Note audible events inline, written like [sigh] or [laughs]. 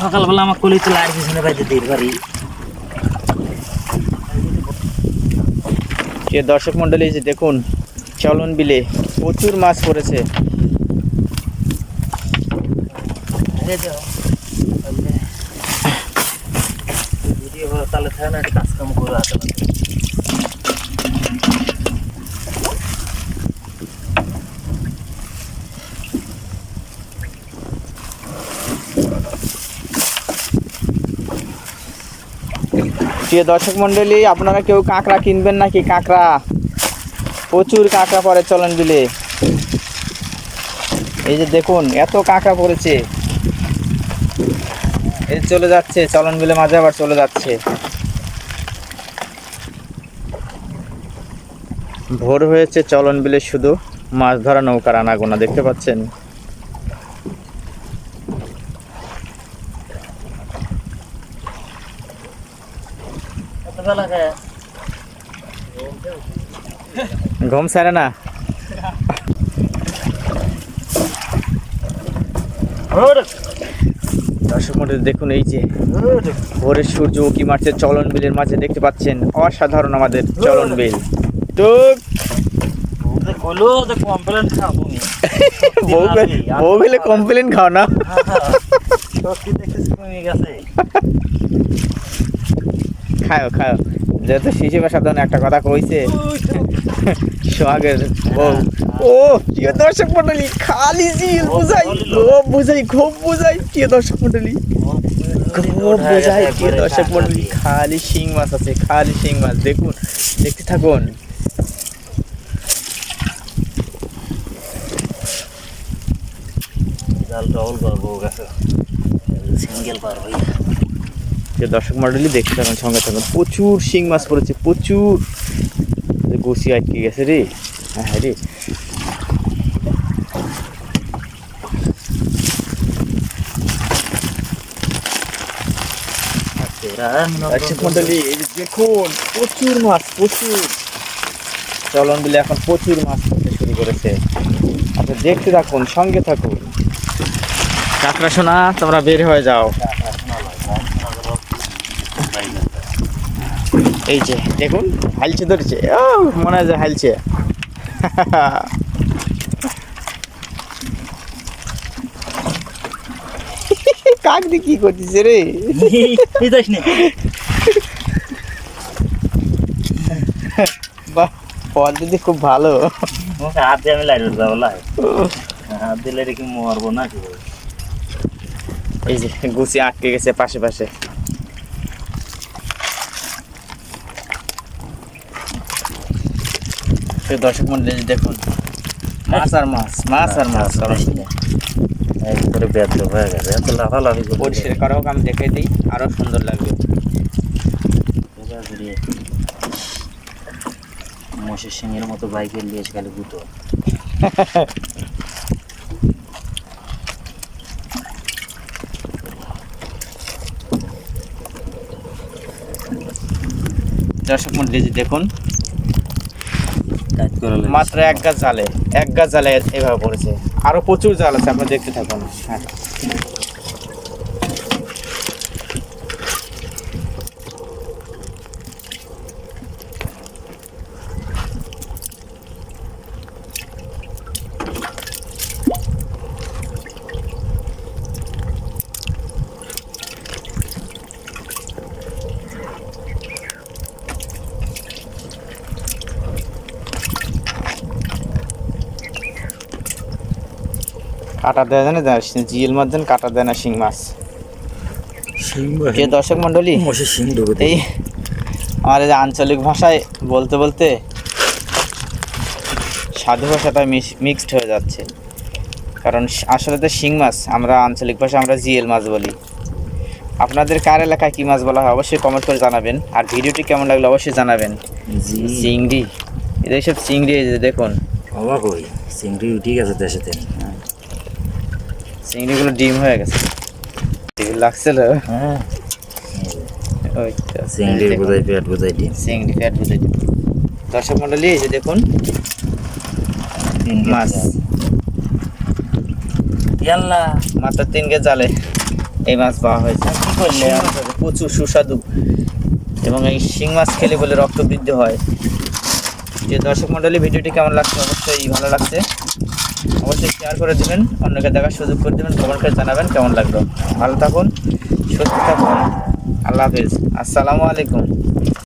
সকালবেলা আমার কলি তো লাইট পিছনে বাইতে দিই বাড়ি। যে দর্শক মন্ডলী যে দেখুন চলন বিলে প্রচুর মাছ পড়েছে। তাহলে। কাজ কাম করে আসে প্রিয় দর্শক মন্ডলী আপনারা কেউ কাঁকড়া কিনবেন নাকি কাঁকড়া? প্রচুর কাঁকড়া পড়ে চলন বিলে। এই যে দেখুন, এত কাঁকড়া পড়েছে। এই চলে যাচ্ছে, চলন বিলে, মাঝে আবার চলে যাচ্ছে। ভোর হয়েছে, চলন বিলে শুধু মাছ ধরা নৌকার আনাগোনা, দেখতে পাচ্ছেন? ঘুম সারে না। দর্শক মন্ডলী দেখুন এই যে ভোরের সূর্য উকি মারছে চলন বিলের মাঝে দেখতে পাচ্ছেন? অসাধারণ আমাদের চলন বিল। তো কমপ্লেন খাব [laughs] বউ বিলে- কমপ্লেন খাও না। খাও খাও যেহেতু শিশিবা সাধারণ একটা কথা কইছে। সোহাগের বউ। ও, প্রিয় দর্শক মন্ডলী খালি জিল বুঝাই, খুব বুঝাই খুব বুঝাই, প্রিয় দর্শক মন্ডলী খুব বোঝাই, প্রিয় দর্শক মন্ডলী খালি শিং মাছ আছে, খালি শিং মাছ। দেখুন, দেখতে থাকুন। জাল ডবল গেছে সিঙ্গেল পার ভাই যে দর্শক মন্ডলী দেখতে থাকুন সঙ্গে থাকুন। প্রচুর শিং মাছ পড়েছে, প্রচুর। গুছি আটকে গেছে রে। হ্যাঁ হ্যাঁ রে। দর্শক মন্ডলী দেখুন, প্রচুর মাছ, প্রচুর। চলন দিলে এখন প্রচুর মাছ পড়তে শুরু করেছে। আপনি দেখতে থাকুন, সঙ্গে থাকুন। কাঁকড়া সোনা, তোমরা বের হয়ে যাও। এই যে দেখুন হালছে ধরেছে। ও মনে হয় যে হালছে কাক দিয়ে কি করছিস রে? বাহ ফল দিদি খুব ভালো। হাত দিয়ে আমি লাইট যাব লাই হাত দিলে রেখে মরবো না কি এই যে গুছি আটকে গেছে পাশে পাশে। সেই দর্শক মন্ডলী দেখুন মাছ আর মাছ মাছ আর মাছ একবারে ব্যর্থ হয়ে গেছে এত লাফালাফি পরিষ্কার করা হোক আমি দেখে দিই সুন্দর লাগবে। সিংহের মতো খালি গুতো। দর্শক মন্ডলী দেখুন। মাত্র এক গাছ জালে এক গাছ জালে এভাবে পড়েছে। আরও প্রচুর জাল আছে আমরা দেখতে থাকুন। হ্যাঁ। কাটা দেয় জানে জিএল মাছ দেন কাটা দেয় না শিং মাছ। শিং যে দর্শক মন্ডলী এই আমার এই আঞ্চলিক ভাষায় বলতে বলতে সাধু ভাষাটা মিক্সড হয়ে যাচ্ছে। কারণ আসলে তো শিং মাছ আমরা আঞ্চলিক ভাষায় আমরা জিএল মাছ বলি। আপনাদের কার এলাকায় কী মাছ বলা হয় অবশ্যই কমেন্ট করে জানাবেন। আর ভিডিওটি কেমন লাগল অবশ্যই জানাবেন। চিংড়ি এদের সব চিংড়ি দেখুন। অবাক হই চিংড়ি উঠে গেছে দেশেতে। চিংড়িগুলো ডিম হয়ে গেছে। লাগছিল হ্যাঁ। বোঝাই পেট বোঝাই ডিম। চিংড়ি দর্শক মন্ডলী এই যে দেখুন মাছ। ইয়াল্লা মাত্র তিন কে জালে এই মাছ পাওয়া হয়েছে। কি করলে প্রচুর সুস্বাদু এবং এই শিং মাছ খেলে বলে রক্ত বৃদ্ধি হয়। যে দর্শক মণ্ডলী ভিডিওটি কেমন লাগছে? অবশ্যই ভালো লাগছে। অবশ্যই শেয়ার করে দেবেন, অন্যকে দেখার সুযোগ করে দেবেন, কমেন্ট করে জানাবেন কেমন লাগল। ভালো থাকুন, সুস্থ থাকুন, আল্লাহ হাফিজ, আসসালামু আলাইকুম।